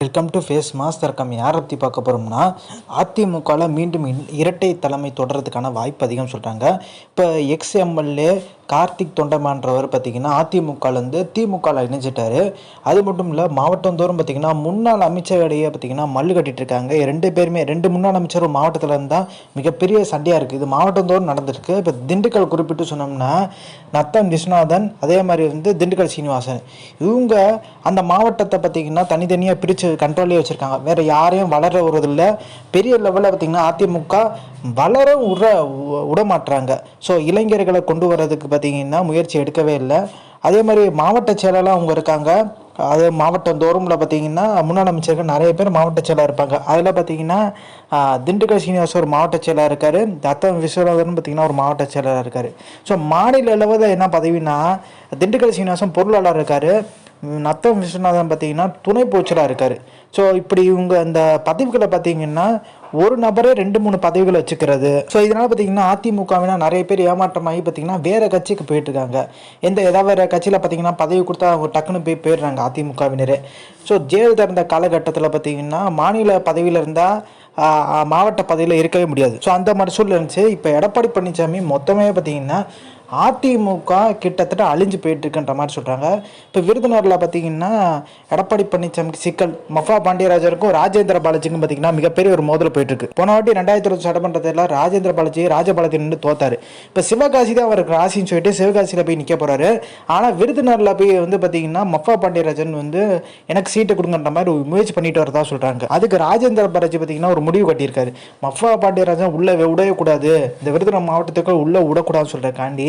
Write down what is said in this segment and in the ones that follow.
Welcome to face master come யாரை பற்றி பார்க்க போகிறோம்னா அதிமுகவில் மீண்டும் இன்- இரட்டை தலைமை தொடர்றதுக்கான வாய்ப்பு அதிகம் சொல்கிறாங்க இப்போ எக்ஸ் எம்எல்ஏ கார்த்திக் தொண்டமான்றவர் பார்த்திங்கன்னா அதிமுகலேருந்து திமுகவில் இணைஞ்சிட்டார். அது மட்டும் இல்லை மாவட்டந்தோறும் பார்த்தீங்கன்னா முன்னாள் அமைச்சரிடையே பார்த்தீங்கன்னா மல்லு கட்டிட்டு இருக்காங்க ரெண்டு பேருமே ரெண்டு முன்னாள் அமைச்சர் ஒரு மாவட்டத்தில் இருந்தால் மிகப்பெரிய சண்டையாக இருக்குது இது மாவட்டந்தோறும் நடந்திருக்கு. இப்போ திண்டுக்கல் குறிப்பிட்டு சொன்னோம்னா நத்தம் விஸ்வநாதன் அதே மாதிரி வந்து திண்டுக்கல் சீனிவாசன். இவங்க அந்த மாவட்டத்தை பார்த்தீங்கன்னா தனித்தனியாக பிரித்து கண்ட்ரோல்லே வச்சுருக்காங்க. வேறு யாரையும் வளர விடுறதில்ல. பெரிய லெவலில் பார்த்தீங்கன்னா அதிமுக வளர விட விடமாட்டுறாங்க ஸோ இளைஞர்களை கொண்டு வர்றதுக்கு பார்த்தீங்கன்னா முயற்சி எடுக்கவே இல்லை. அதே மாதிரி மாவட்ட செயலாளர் அவங்க இருக்காங்க. அது மாவட்டம் தோறும்ல பார்த்தீங்கன்னா முன்னாள் அமைச்சர்கள் நிறைய பேர் மாவட்ட செயலாக இருப்பாங்க. அதில் பார்த்தீங்கன்னா திண்டுக்கல் சீனிவாசன் ஒரு மாவட்ட செயலாக இருக்கார். தத்தம் விஸ்வநாதன் பார்த்தீங்கன்னா ஒரு மாவட்ட செயலாக இருக்கார். ஸோ மாநில அளவில் என்ன பதவின்னா திண்டுக்கல் சீனிவாசன் பொருளாளர் இருக்கார். நத்தம் விஸ்வநாதன் பார்த்தீங்கன்னா துணை போச்சலாக இருக்கார். ஸோ இப்படி இவங்க அந்த பதவிகளை பார்த்தீங்கன்னா ஒரு நபரே ரெண்டு மூணு பதவிகளை வச்சுக்கிறது. ஸோ இதனால் பார்த்தீங்கன்னா அதிமுகவினா நிறைய பேர் ஏமாற்றமாகி பார்த்தீங்கன்னா வேறு கட்சிக்கு போயிட்டுருக்காங்க. எந்த ஏதாவது வேறு கட்சியில் பார்த்தீங்கன்னா பதவி கொடுத்தா அவங்க டக்குன்னு போய் போயிடுறாங்க அதிமுகவினரே. ஸோ ஜெயலலிதா இருந்த காலகட்டத்தில் பார்த்தீங்கன்னா மாநில பதவியில் இருந்தால் மாவட்ட பதவியில் இருக்கவே முடியாது. ஸோ அந்த மாதிரி சூழ்நிலை இருந்துச்சு. இப்போ எடப்பாடி பழனிசாமி மொத்தமே பார்த்தீங்கன்னா அதிமுக கிட்டத்தட்ட அழிஞ்சு போயிட்டு இருக்குன்ற மாதிரி சொல்கிறாங்க இப்போ விருதுநகரில் பார்த்தீங்கன்னா எடப்பாடி பழனிசாமிக்கு சிக்கல் மஃபா பாண்டியராஜருக்கும் ராஜேந்திர பாலாஜிக்கும் பார்த்தீங்கன்னா மிகப்பெரிய ஒரு மோதல் போயிட்டு இருக்கு போன வாட்டி ரெண்டாயிரத்தி இருபது சட்டமன்ற தேர்தலில் ராஜேந்திர பாலாஜி ராஜபாலத்தில் நின்று தோத்தாரு. இப்போ சிவகாசி தான் அவருக்கு ராசின்னு சொல்லிட்டு சிவகாசியில் போய் நிற்க போறாரு. ஆனால் விருதுநகரில் போய் வந்து பார்த்தீங்கன்னா மஃபா பாண்டியராஜன் வந்து எனக்கு சீட்டு கொடுங்கன்ற மாதிரி ஒரு முயற்சி பண்ணிட்டு வரதா சொல்கிறாங்க அதுக்கு ராஜேந்திர பாலாஜி பார்த்தீங்கன்னா ஒரு முடிவு கட்டியிருக்காரு. மஃபா பாண்டியராஜன் உள்ளே விடவே கூடாது இந்த விருதுநகர் மாவட்டத்துக்கு உள்ளே விடக்கூடாதுன்னு சொல்கிறக்காண்டி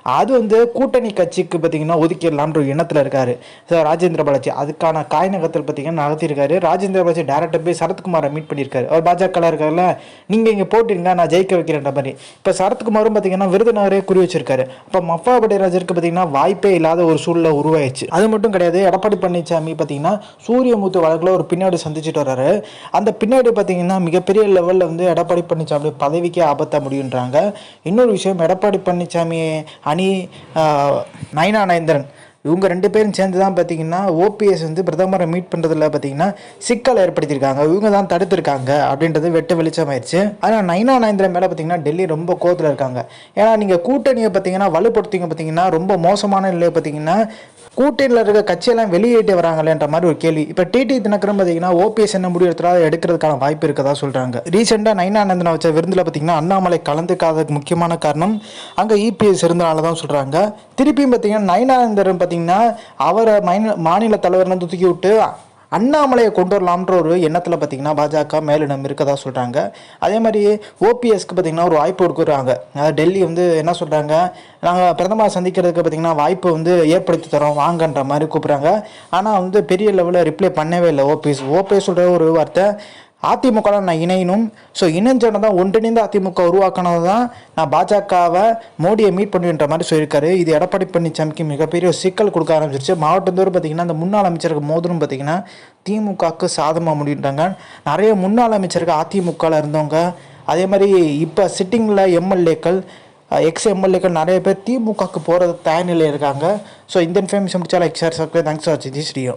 அது வந்து கூட்டணி கட்சிக்கு பார்த்தீங்கன்னா ஒதுக்கிடலான்ற ஒரு எண்ணத்தில் இருக்கார். ராஜேந்திர பாலாஜி அதுக்கான காய் நகரத்தில் பார்த்தீங்கன்னா நடத்தியிருக்காரு ராஜேந்திர பாலாஜி டேரக்டர் போய் சரத்குமாரை மீட் பண்ணியிருக்காரு அவர் பாஜக இருக்கார்ல நீங்கள் இங்கே போட்டிருங்க நான் ஜெயிக்க வைக்கிறேன்ற மாதிரி. இப்போ சரத்குமாரும் பார்த்தீங்கன்னா விருதுநகரே குறி வச்சிருக்காரு. அப்போ மஃபா படைராஜருக்கு பார்த்தீங்கன்னா வாய்ப்பே இல்லாத ஒரு சூழ்நிலை உருவாயிடுச்சு. அது மட்டும் கிடையாது எடப்பாடி பழனிசாமி பார்த்தீங்கன்னா சூரியமுத்து வழக்கில் ஒரு பின்னாடி சந்திச்சுட்டு வர்றாரு அந்த பின்னாடி பார்த்தீங்கன்னா மிகப்பெரிய லெவலில் வந்து எடப்பாடி பழனிசாமி பதவிக்கே ஆபத்த முடியுன்றாங்க. இன்னொரு விஷயம் எடப்பாடி பழனிசாமி அணி நயனா நயந்திரன் இவங்க ரெண்டு பேரும் சேர்ந்து தான் பார்த்தீங்கன்னா ஓபிஎஸ் வந்து பிரதமரை மீட் பண்ணுறதுல பார்த்தீங்கன்னா சிக்கல் ஏற்படுத்தியிருக்காங்க. இவங்க தான் தடுத்திருக்காங்க அப்படின்றது வெட்ட வெளிச்சமாயிருச்சு. ஆனால் நைனா நயந்திரன் மேலே பார்த்தீங்கன்னா டெல்லி ரொம்ப கோத்தில் இருக்காங்க. ஏன்னா நீங்கள் கூட்டணியை பார்த்தீங்கன்னா வலுப்படுத்திங்க பார்த்தீங்கன்னா ரொம்ப மோசமான நிலையை பார்த்தீங்கன்னா கூட்டணியில் இருக்க கட்சியெல்லாம் வெளியேட்டு வராங்களேன்ற மாதிரி ஒரு கேள்வி. இப்போ டிடி தினகரன் பார்த்தீங்கன்னா ஓபிஎஸ் என்ன முடிவு எடுத்துறா எடுக்கிறதுக்கான வாய்ப்பு இருக்கதா சொல்கிறாங்க ரீசெண்டாக நைனானந்தனை வச்ச விருந்தில் பார்த்தீங்கன்னா அண்ணாமலை கலந்துக்காததுக்கு முக்கியமான காரணம் அங்கே இபிஎஸ் இருந்தனால தான் சொல்கிறாங்க திருப்பியும் பார்த்தீங்கன்னா நைனானந்தரன் பார்த்தீங்கன்னா அவரை மைன மாநில தலைவர்னு தூக்கி விட்டு அண்ணாமலையை கொண்டு வரலாம்ன்ற ஒரு எண்ணத்தில் பார்த்தீங்கன்னா பாஜக மேலிடம் இருக்கதா சொல்கிறாங்க அதே மாதிரி ஓபிஎஸ்க்கு பார்த்தீங்கன்னா ஒரு வாய்ப்பு கொடுக்குறாங்க. அதாவது டெல்லி வந்து என்ன சொல்கிறாங்க நாங்கள் பிரதமர் சந்திக்கிறதுக்கு பார்த்தீங்கன்னா வாய்ப்பு வந்து ஏற்படுத்தி தரோம் வாங்கன்ற மாதிரி கூப்பிட்றாங்க. ஆனால் வந்து பெரிய லெவலில் ரிப்ளை பண்ணவே இல்லை ஓபிஎஸ். ஓபிஎஸ் சொல்கிற ஒரு வார்த்தை அதிமுக நான் இணையணும். ஸோ இணைஞ்சோன்னு தான் ஒன்றிணைந்த அதிமுக உருவாக்கினது தான் நான் பாஜகவை மோடியை மீட் பண்ணுன்ற மாதிரி சொல்லியிருக்காரு. இது எடப்பாடி பழனிசாமிக்கு மிகப்பெரிய சிக்கல் கொடுக்க ஆரம்பிச்சிருச்சு. மாவட்டந்தோறும் பார்த்திங்கன்னா அந்த முன்னாள் அமைச்சருக்கு மோதலும் பார்த்தீங்கன்னா திமுகவுக்கு சாதமாக முடின்றாங்க நிறைய முன்னாள் அமைச்சருக்கு அதிமுகவில் இருந்தவங்க. அதே மாதிரி இப்போ சிட்டிங்கில் எம்எல்ஏக்கள் எக்ஸ் எம்எல்ஏக்கள் நிறைய பேர் திமுகவுக்கு போகிறது தயார் நிலையில் இருக்காங்க. ஸோ இந்த இன்ஃபர்மேஷன் முடிச்சா like share subscribe thanks for வாட்சிங்